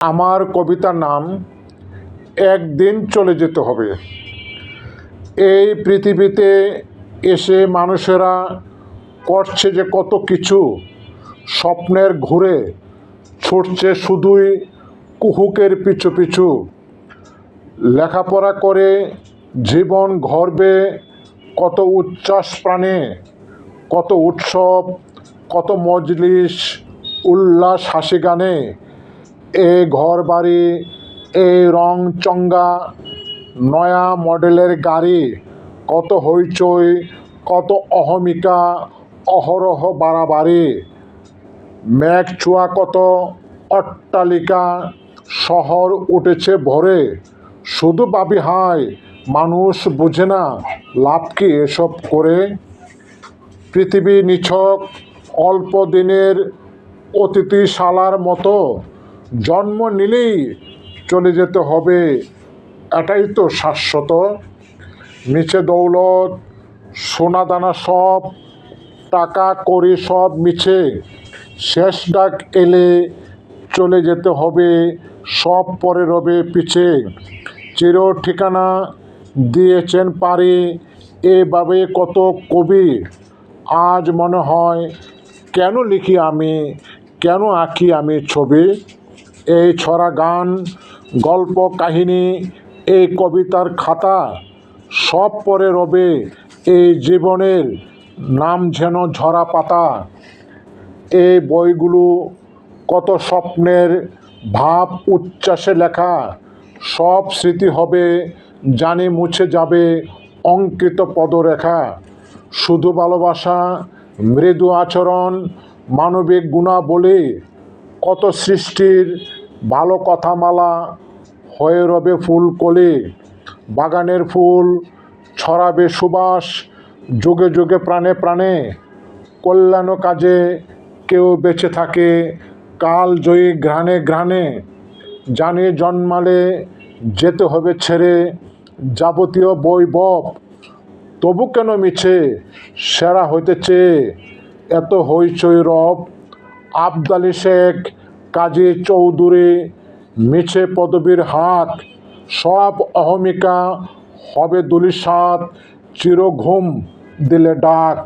আমার কবিতার নাম, একদিন চলে যেতে হবে। এই পৃথিবীতে এসে মানুষেরা করছে যে কত কিছু, স্বপ্নের ঘুরে ছুটছে শুধুই কুহুকের পিছু পিছু। লেখাপড়া করে জীবন গর্বে কত উচ্ছ্বাস প্রাণে, কত উৎসব, কত মজলিস, উল্লাস হাসি গানে এ ঘর বাড়ি এই রং চঙ্গা নয়া মডেলের গাড়ি, কত হইচই, কত অহমিকা, অহরহ বাড়াবাড়ি মেঘ ছোঁয়া কত অট্টালিকা, শহর উঠেছে ভরে, শুধু ভাবি হায় মানুষ বুঝে না, লাভ কি এসব করে? পৃথিবী নিছক, অল্প দিনের অতিথিশালার মতো জন্ম নিলেই চলে যেতে হবে। এটাই তো শাশ্বত। মিছে দৌলত সোনাদানা সব, টাকা করি সব মিছে। শেষ ডাক এলে চলে যেতে হবে, সব পরে রবে পিছে। চির ঠিকানা দিয়েছেন পারে, এভাবে কত কবি। আজ মনে হয়, কেন লিখি আমি, কেন আঁকি আমি ছবি? এই ছড়া গান, গল্প কাহিনী, এই কবিতার খাতা, সব পরে রবে এই জীবনের নাম যেন ঝরা পাতা। এই বইগুলো কত স্বপ্নের ভাব উচ্ছ্বাসে লেখা, সব স্মৃতি হবে জানি মুছে যাবে অঙ্কিত পদরেখা। শুধু ভালোবাসা, মৃদু আচরণ, মানবিক গুণাবলী কত সৃষ্টির ভালো কথামালা হয়ে রবে ফুলকলি বাগানের ফুল, ছড়াবে সুবাস, যুগে যুগে প্রাণে প্রাণে, কল্যাণ কাজে কেউ বেঁচে থাকে, কাল জয়ী ঘ্রাণে ঘ্রাণে, জানে জন্মালে যেতে হবে ছেড়ে, যাবতীয় বৈভব তবু কেন মিছে, সেরা হইতে চেয়ে, এত হইচই রব আবদালি শেখ কাজী চৌধুরী মিছে পদবীর হাক সব অহমিকা হবে দুলিশাত চিরঘুম দিলে ডাক।